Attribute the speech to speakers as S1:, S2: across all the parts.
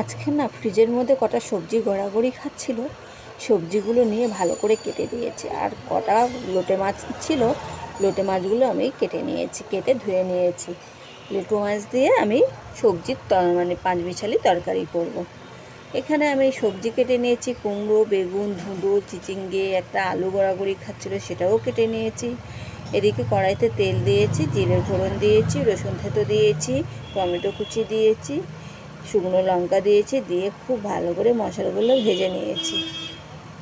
S1: আজকে না ফ্রিজের মধ্যে কটা সবজি গড়াগড়ি খাচ্ছিল, সবজিগুলো নিয়ে ভালো করে কেটে দিয়েছি। আর কটা লোটে মাছ ছিল, লোটে মাছগুলো আমি কেটে নিয়েছি, কেটে ধুয়ে নিয়েছি। লোটো মাছ দিয়ে আমি সবজির মানে পাঁচ মিশালি তরকারি করব। এখানে আমি সবজি কেটে নিয়েছি, কুমড়ো, বেগুন, ধুঁদো, চিচিঙ্গে, একটা আলু গড়াগড়ি খাচ্ছিলো, সেটাও কেটে নিয়েছি। এদিকে কড়াইতে তেল দিয়েছি জিরের ফোড়ন দিয়েছি, রসুন থেতো দিয়েছি, টমেটো কুচি দিয়েছি। শুকনো লঙ্কা দিয়েছি, দিয়ে খুব ভালো করে মশলাগুলো ভেজে নিয়েছি।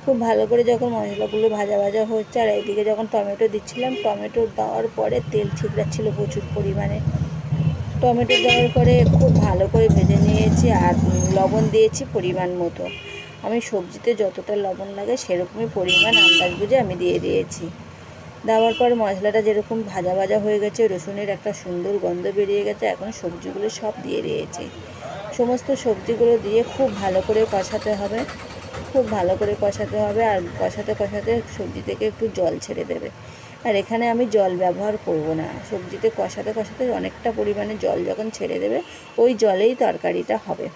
S1: খুব ভালো করে যখন মশলাগুলো ভাজা ভাজা হচ্ছে, আর এদিকে যখন টমেটো দিচ্ছিলাম, টমেটো দেওয়ার পরে তেল ছিটকাচ্ছিল প্রচুর পরিমাণে। টমেটো দেওয়ার পরে খুব ভালো করে ভেজে নিয়েছি আর লবণ দিয়েছি পরিমাণ মতো। আমি সবজিতে যতটা লবণ লাগে সেরকমই পরিমাণ আন্দাজ বুঝে আমি দিয়ে দিয়েছি। দেওয়ার পর মশলাটা যেরকম ভাজা ভাজা হয়ে গেছে, রসুনের একটা সুন্দর গন্ধ বেরিয়ে গেছে, এখন সবজিগুলো সব দিয়ে দিয়েছি। সমস্ত সবজিগুলো দিয়ে খুব ভালো করে কষাতে হবে। খুব ভালো করে কষাতে হবে আর কষাতে কষাতে সবজি থেকে একটু জল ছেড়ে দেবে। আর এখানে আমি জল ব্যবহার করব না। সবজিতে কষাতে কষাতে অনেকটা পরিমাণে জল যখন ছেড়ে দেবে, ওই জলেই তরকারিটা হবে।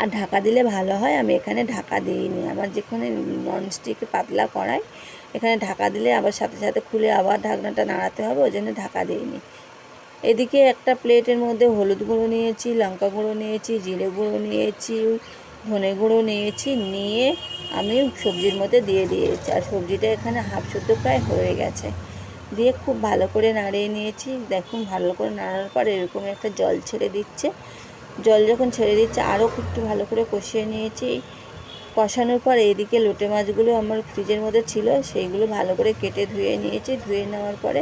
S1: আর ঢাকা দিলে ভালো হয়, আমি এখানে ঢাকা দিইনি। আমার যেখানে ননস্টিক পাতলা কড়াই, এখানে ঢাকা দিলে আবার সাথে সাথে খুলে আবার ঢাকনাটা নাড়াতে হবে, ওই জন্য ঢাকা দিইনি। এদিকে একটা প্লেটের মধ্যে হলুদ গুঁড়ো নিয়েছি, লঙ্কা গুঁড়ো নিয়েছি, জিরে গুঁড়ো নিয়েছি, ধনে গুঁড়ো নিয়েছি, নিয়ে আমি সবজির মধ্যে দিয়ে দিয়েছি। আর সবজিটা এখানে হাফ শুদ্ধ প্রায় হয়ে গেছে। দিয়ে খুব ভালো করে নাড়িয়ে নিয়েছি। দেখুন, ভালো করে নাড়ার পর এরকম একটা জল ছেড়ে দিচ্ছে। জল যখন ছেড়ে দিচ্ছে, আরও একটু ভালো করে কষিয়ে নিয়েছি। কষানোর পর এইদিকে লোটে মাছগুলো আমার ফ্রিজের মধ্যে ছিল, সেইগুলো ভালো করে কেটে ধুয়ে নিয়েছি। ধুয়ে নেওয়ার পরে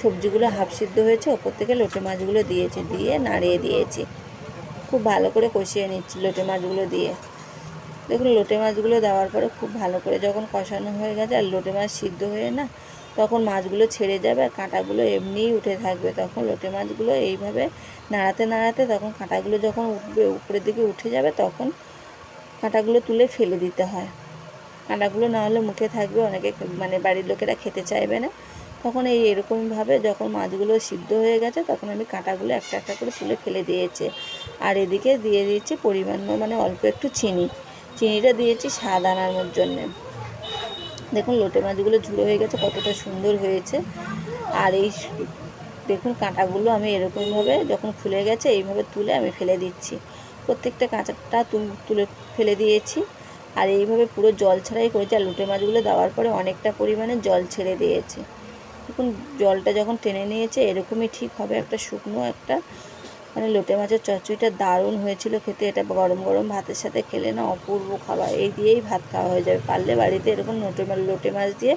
S1: সবজিগুলো হাফ সিদ্ধ হয়েছে, ওপর থেকে লোটে মাছগুলো দিয়েছি, দিয়ে নাড়িয়ে দিয়েছি। খুব ভালো করে কষিয়ে নিচ্ছি লোটে মাছগুলো দিয়ে। দেখুন, লোটে মাছগুলো দেওয়ার পরে খুব ভালো করে যখন কষানো হয়ে গেছে আর লোটে মাছ সিদ্ধ হয়ে না, তখন মাছগুলো ছেড়ে যাবে আর কাঁটাগুলো এমনিই উঠে থাকবে। তখন লোটে মাছগুলো এইভাবে নাড়াতে নাড়াতে তখন কাঁটাগুলো যখন উঠবে, উপরের দিকে উঠে যাবে, তখন কাঁটাগুলো তুলে ফেলে দিতে হয়। কাঁটাগুলো না হলে মুখে থাকবে, অনেকে মানে বাড়ির লোকেরা খেতে চাইবে না। তখন এই এরকমভাবে যখন মাছগুলো সিদ্ধ হয়ে গেছে, তখন আমি কাঁটাগুলো একটা একটা করে তুলে ফেলে দিয়েছি। আর এদিকে দিয়ে দিয়েছি পরিমাণ মানে অল্প একটু চিনি। চিনিটা দিয়েছি স্বাদ আনানোর জন্যে। দেখুন লোটে মাছগুলো ঝুড়ো হয়ে গেছে, কতটা সুন্দর হয়েছে। আর এই দেখুন কাঁটাগুলো আমি এরকমভাবে যখন খুলে গেছে, এইভাবে তুলে আমি ফেলে দিচ্ছি। প্রত্যেকটা কাঁচাটা তুল- তুলে ফেলে দিয়েছি। আর এইভাবে পুরো জল ছাড়াই করেছি। আর লোটে মাছগুলো দেওয়ার পরে অনেকটা পরিমাণে জল ছেড়ে দিয়েছি। দেখুন, জলটা যখন টেনে নিয়েছে, এরকমই ঠিক হবে একটা শুকনো একটা মানে লোটে মাছের চচ্চড়িটা দারুণ হয়েছিল খেতে। এটা গরম গরম ভাতের সাথে খেলে না অপূর্ব খাবার। এই দিয়েই ভাত খাওয়া হয়ে যাবে। পারলে বাড়িতে এরকম লোটে লোটে মাছ দিয়ে